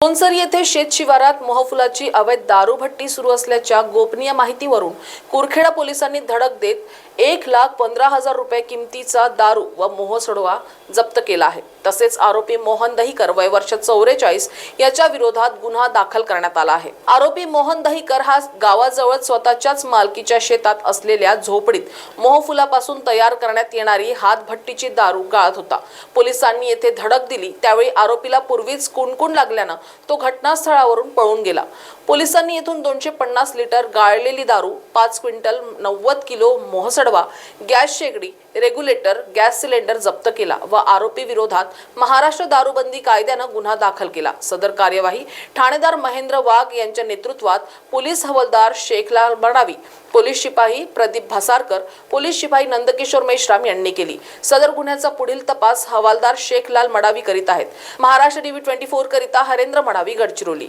कोनसर येथे शेत शिवारात मोहफुलाची अवैध दारूभट्टी सुरू असल्याच्या गोपनीय माहितीवरून कुरखेडा पोलिसांनी धडक देत एक लाख पंधरा हजार रुपये किमतीचा दारू व मोह मोहसडवा जप्त केला आहे. तसेच आरोपी मोहन दहीकर वय वर्ष चौवेचाळीस याच्या विरोधात गुन्हा दाखल करण्यात आला आहे. आरोपी मोहन दहीकर हा गावाजवळ स्वतःच्याच मालकीच्या शेतात असलेल्या झोपडीत मोहफुलापासून तयार करण्यात येणारी हातभट्टीची दारू गाळत होता. पोलिसांनी येथे धडक दिली. त्यावेळी आरोपीला पूर्वीच कुणकुण लागल्यानं तो घटनास्थळावरून पळून गेला. पोलिसांनी येथून दोनशे पन्नास लिटर गाळलेली दारू पाच क्विंटल नव्वद किलो मोहसडवा गॅस शेगडी रेग्युलेटर गॅस सिलेंडर जप्त केला व आरोपी विरोधात महाराष्ट्र दारूबंदी कायद्यानं गुन्हा दाखल केला. सदर कार्यवाही ठाणेदार महेंद्र वाघ यांच्या नेतृत्वात पोलीस हवालदार शेखलाल बडावी पोलीस शिपाई प्रदीप भासारकर पोलीस शिपाई नंदकिशोर मेश्राम यांनी केली. सदर गुन्ह्याचा पुढील तपास हवालदार शेखलाल मडावी करीत आहेत. महाराष्ट्र टीव्ही ट्वेंटी फोर करिता हरेंद्र मडावी गडचिरोली.